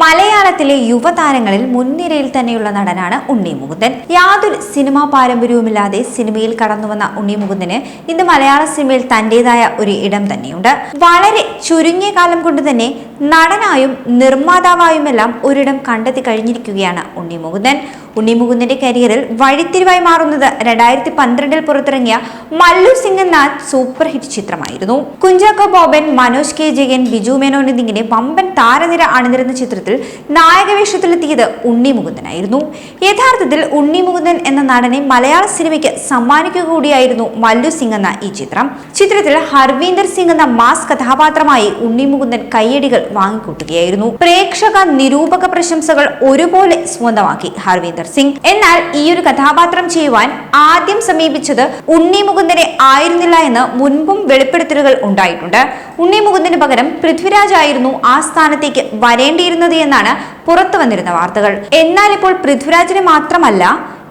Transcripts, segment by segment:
മലയാളത്തിലെ യുവതാരങ്ങളിൽ മുൻനിരയിൽ തന്നെയുള്ള നടനാണ് ഉണ്ണി മുകുന്ദൻ. യാതൊരു സിനിമാ പാരമ്പര്യവുമില്ലാതെ സിനിമയിൽ കടന്നുവന്ന ഉണ്ണി മുകുന്ദന് ഇന്ന് മലയാള സിനിമയിൽ തന്റേതായ ഒരു ഇടം തന്നെയുണ്ട്. വളരെ ചുരുങ്ങിയ കാലം കൊണ്ട് തന്നെ നടനായും നിർമ്മാതാവായുമെല്ലാം ഒരിടം കണ്ടെത്തി കഴിഞ്ഞിരിക്കുകയാണ് ഉണ്ണി മുകുന്ദൻ ഉണ്ണി മുകുന്ദന്റെ കരിയറിൽ വഴിത്തിരിവായി മാറുന്നത് രണ്ടായിരത്തി പന്ത്രണ്ടിൽ പുറത്തിറങ്ങിയ മല്ലു സിംഗ് എന്ന സൂപ്പർ ഹിറ്റ് ചിത്രമായിരുന്നു. കുഞ്ചാക്കോ ബോബൻ മനോജ് കെ. ജയൻ ബിജു മേനോൻ എന്നിങ്ങനെ വമ്പൻ താരനിര അണിനിരുന്ന ചിത്രത്തിൽ നായകവേഷത്തിലെത്തിയത് ഉണ്ണി മുകുന്ദനായിരുന്നു യഥാർത്ഥത്തിൽ ഉണ്ണി മുകുന്ദൻ എന്ന നടനെ മലയാള സിനിമയ്ക്ക് സമ്മാനിക്കുക കൂടിയായിരുന്നു മല്ലു സിംഗ് എന്ന ഈ ചിത്രം. ചിത്രത്തിൽ ഹർവീന്ദർ സിംഗ് എന്ന മാസ് കഥാപാത്രമായി ഉണ്ണി മുകുന്ദൻ കയ്യടികൾ വാങ്ങിക്കൂട്ടുകയായിരുന്നു. പ്രേക്ഷക നിരൂപക പ്രശംസകൾ ഒരുപോലെ സ്വന്തമാക്കി ഹർവീന്ദർ സിംഗ്. എന്നാൽ ഈ ഒരു കഥാപാത്രം ചെയ്യുവാൻ ആദ്യം സമീപിച്ചത് ഉണ്ണി മുകുന്ദനെ ആയിരുന്നില്ല എന്ന് മുൻപും വെളിപ്പെടുത്തലുകൾ ഉണ്ടായിട്ടുണ്ട്. ഉണ്ണി മുകുന്ദന് പകരം പൃഥ്വിരാജ് ആയിരുന്നു ആ സ്ഥാനത്തേക്ക് വരേണ്ടിയിരുന്നത് എന്നാണ് പുറത്തു വന്നിരുന്ന വാർത്തകൾ. എന്നാൽ ഇപ്പോൾ പൃഥ്വിരാജിനെ മാത്രമല്ല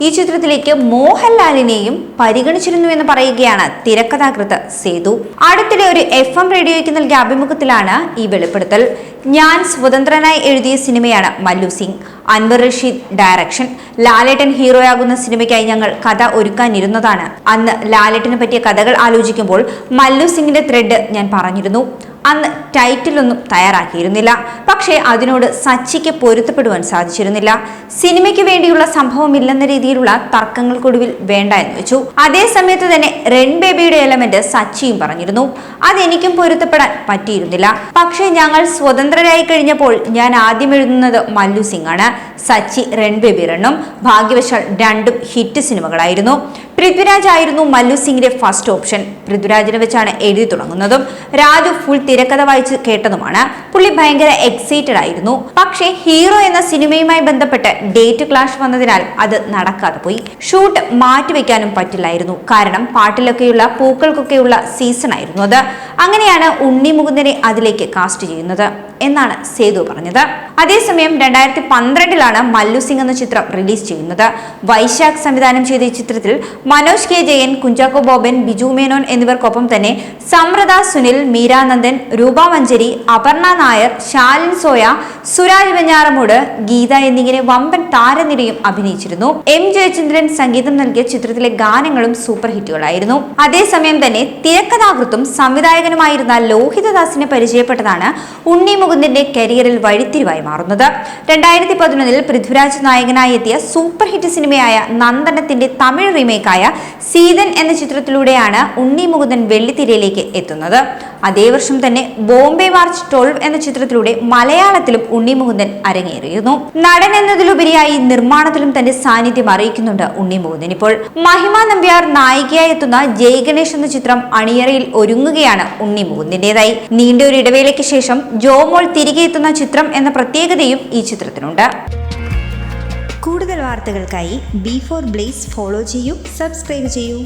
ഈ ചിത്രത്തിലേക്ക് മോഹൻലാലിനെയും പരിഗണിച്ചിരുന്നു എന്ന് പറയുകയാണ് തിരക്കഥാകൃത്ത് സേതു. അടുത്തിടെ ഒരു എഫ് എം റേഡിയോയ്ക്ക് നൽകിയ അഭിമുഖത്തിലാണ് ഈ വെളിപ്പെടുത്തൽ. ഞാൻ സ്വതന്ത്രനായി എഴുതിയ സിനിമയാണ് മല്ലു സിംഗ്. അൻവർ റഷീദ് ഡയറക്ഷൻ. ലാലേട്ടൻ ഹീറോയാകുന്ന സിനിമയ്ക്കായി ഞങ്ങൾ കഥ ഒരുക്കാനിരുന്നതാണ്. അന്ന് ലാലേട്ടനെ പറ്റിയ കഥകൾ ആലോചിക്കുമ്പോൾ മല്ലു സിംഗിന്റെ ത്രെഡ് ഞാൻ പറഞ്ഞിരുന്നു. അന്ന് ടൈറ്റിലൊന്നും തയ്യാറാക്കിയിരുന്നില്ല. പക്ഷേ അതിനോട് സച്ചിക്ക് പൊരുത്തപ്പെടുവാൻ സാധിച്ചിരുന്നില്ല. സിനിമയ്ക്ക് വേണ്ടിയുള്ള സംഭവമില്ലെന്ന രീതിയിലുള്ള തർക്കങ്ങൾക്കൊടുവിൽ വേണ്ട എന്ന് വെച്ചു. അതേ സമയത്ത് തന്നെ റെൻ ബേബിയുടെ എലമെന്റ് സച്ചിയും പറഞ്ഞിരുന്നു. അതെനിക്കും പൊരുത്തപ്പെടാൻ പറ്റിയിരുന്നില്ല. പക്ഷേ ഞങ്ങൾ സ്വതന്ത്രരായി കഴിഞ്ഞപ്പോൾ ഞാൻ ആദ്യം എഴുതുന്നത് മല്ലു സിംഗ് ആണ്. സച്ചി റെൺ ബേബി റണ്ണും ഭാഗ്യവശാൽ രണ്ടും ഹിറ്റ് സിനിമകളായിരുന്നു. പൃഥ്വിരാജ് ആയിരുന്നു മല്ലു സിംഗിന്റെ ഫസ്റ്റ് ഓപ്ഷൻ പൃഥ്വിരാജിനെ വെച്ചാണ് എഴുതി തുടങ്ങുന്നതും രാജു ഫുൾ തിരക്കഥ വായിച്ച് കേട്ടതുമാണ്. പുള്ളി ഭയങ്കര എക്സൈറ്റഡ് ആയിരുന്നു. പക്ഷേ ഹീറോ എന്ന സിനിമയുമായി ബന്ധപ്പെട്ട് ഡേറ്റ് ക്ലാഷ് വന്നതിനാൽ അത് നടക്കാതെ പോയി. ഷൂട്ട് മാറ്റിവെക്കാനും പറ്റില്ലായിരുന്നു. കാരണം പാട്ടിലൊക്കെയുള്ള പൂക്കൾക്കൊക്കെയുള്ള സീസൺ ആയിരുന്നു അത്. അങ്ങനെയാണ് ഉണ്ണി മുകുന്ദനെ അതിലേക്ക് കാസ്റ്റ് ചെയ്യുന്നത്. എന്നാണ് സേതു പറഞ്ഞത്. അതേസമയം രണ്ടായിരത്തി പന്ത്രണ്ടിലാണ് മല്ലു സിംഗ് എന്ന ചിത്രം റിലീസ് ചെയ്യുന്നത്. വൈശാഖ് സംവിധാനം ചെയ്ത ഈ ചിത്രത്തിൽ മനോജ് കെ ജയൻ കുഞ്ചാക്കോ ബോബൻ ബിജു മേനോൻ എന്നിവർക്കൊപ്പം തന്നെ സമൃത സുനിൽ മീരാനന്ദൻ രൂപ മഞ്ചരി അപർണ നായർ ശാലിൻ സോയ സുരാജ് വെഞ്ഞാറമൂട് ഗീത എന്നിങ്ങനെ വമ്പൻ താരനിരയും അഭിനയിച്ചിരുന്നു. എം ജയചന്ദ്രൻ സംഗീതം നൽകിയ ചിത്രത്തിലെ ഗാനങ്ങളും സൂപ്പർ ഹിറ്റുകളായിരുന്നു. അതേസമയം തന്നെ തിരക്കഥാകൃത്തും സംവിധായകനുമായിരുന്ന ലോഹിതദാസിനെ പരിചയപ്പെട്ടതാണ് ഉണ്ണി മുകുന്ദന്റെ കരിയറിൽ വഴിത്തിരിവായി മാറുന്നത്. രണ്ടായിരത്തി പതിനൊന്നിൽ പൃഥ്വിരാജ് നായകനായി എത്തിയ സൂപ്പർ ഹിറ്റ് സിനിമയായ നന്ദനത്തിന്റെ തമിഴ് റീമേക്കായ സീതൻ എന്ന ചിത്രത്തിലൂടെയാണ് ഉണ്ണി മുകുന്ദൻ വെള്ളിത്തിരയിലേക്ക് എത്തുന്നത്. അതേ വർഷം തന്നെ ബോംബെ മാർച്ച് ട്വൽവ് എന്ന ചിത്രത്തിലൂടെ മലയാളത്തിലും ഉണ്ണി മുകുന്ദൻ അരങ്ങേറിയിരുന്നു. നടൻ എന്നതിലുപരിയായി നിർമ്മാണത്തിലും തന്റെ സാന്നിധ്യം അറിയിക്കുന്നുണ്ട് ഉണ്ണി മുകുന്ദൻ ഇപ്പോൾ. മഹിമ നമ്പ്യാർ നായികയായി എത്തുന്ന ജയ് ഗണേഷ് എന്ന ചിത്രം അണിയറയിൽ ഒരുങ്ങുകയാണ് ഉണ്ണി മുകുന്ദിന്റേതായി. നീണ്ട ഒരു ഇടവേളയ്ക്ക് ശേഷം ജോമോൾ തിരികെ എത്തുന്ന ചിത്രം എന്ന പ്രത്യേകതയും ഈ ചിത്രത്തിനുണ്ട്. കൂടുതൽ വാർത്തകൾക്കായി ബി ഫോർ ബ്ലേസ് ഫോളോ ചെയ്യൂ സബ്സ്ക്രൈബ് ചെയ്യൂ.